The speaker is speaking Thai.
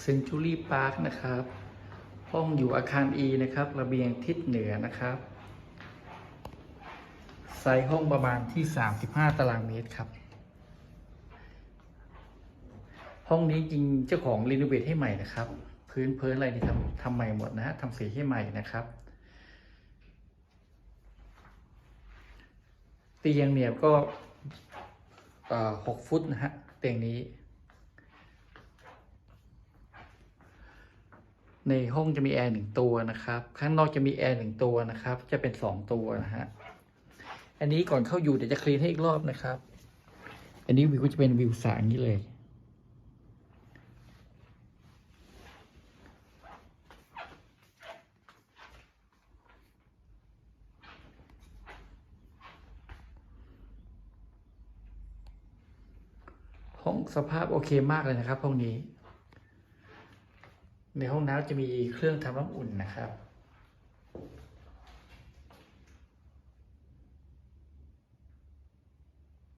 เซนจูรี่พาร์คนะครับ ห้องอยู่อาคาร E นะครับ ระเบียงทิศเหนือนะครับ ไซส์ห้องประมาณที่ 35 ตารางเมตรครับ ห้องนี้จริงเจ้าของรีโนเวทให้ใหม่นะครับ พื้นเพิ้นอะไรนี่ทำทำใหม่หมดนะฮะทำสีให้ใหม่นะครับ เตียงเนี่ยก็หกฟุตนะฮะเตียงนี้ ในห้องจะมีแอร์หนึ่งตัวนะครับ ข้างนอกจะมีแอร์หนึ่งตัวนะครับ จะเป็นสองตัวนะฮะ อันนี้ก่อนเข้าอยู่เดี๋ยวจะคลีนให้อีกรอบนะครับ อันนี้วิวก็จะเป็นวิวสางนี้เลย ห้องสภาพโอเคมากเลยนะครับห้องนี้ ในห้องน้ำจะมีเครื่องทำน้ำอุ่นนะครับ